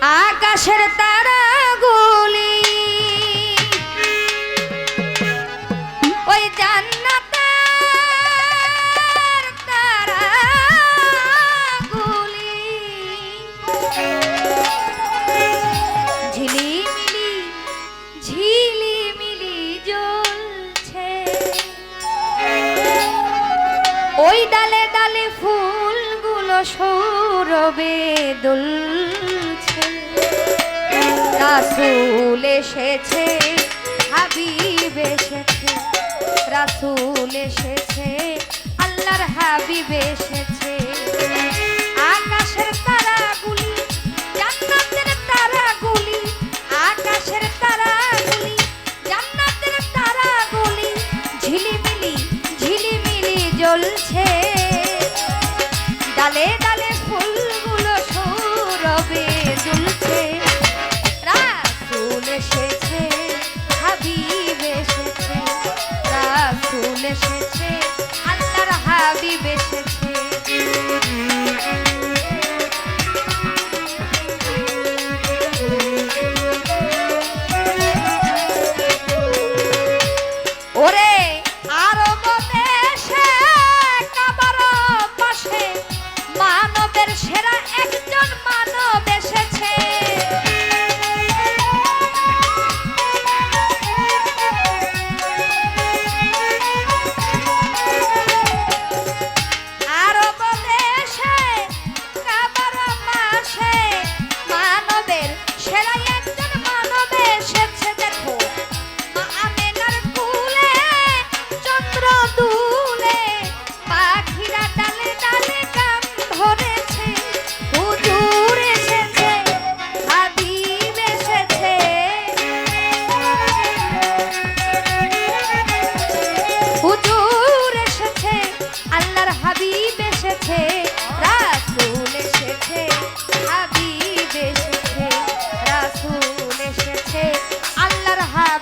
আকাশের তারা গুলি ওই জান্নাতের তারা গুলি ঝিলিমিলি ঝিলিমিলি জ্বলছে। ওই ডালে ডালে ফুলগুলো সৌরবে দুলছে। রাসুল এসেছে হাবিব এসেছে। রাসুল এসেছে আল্লাহর হাবিব এসেছে।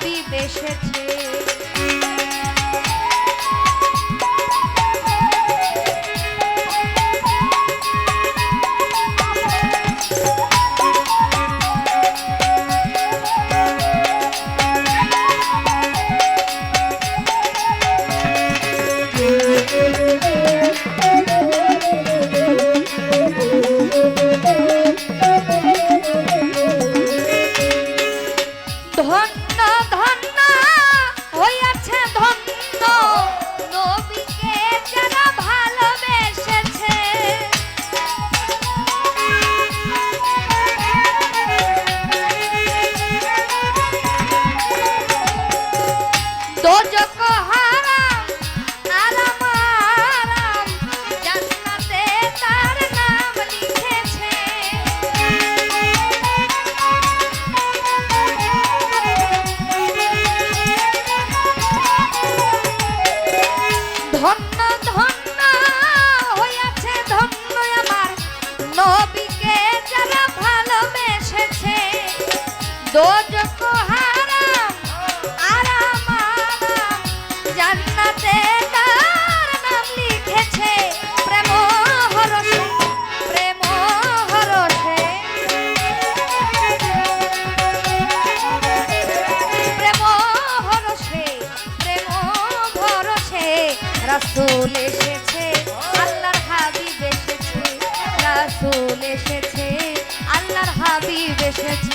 আল্লাহর ধন্য ধন্য হইয়াছে ধন্য। জান্নাতে তার নাম লিখেছে প্রেম হরসে প্রেম হরসে প্রেম হরসে এসেছে, আল্লাহর হাবিব এসেছে, রাসূল এসেছে, আল্লাহর হাবিব এসেছে।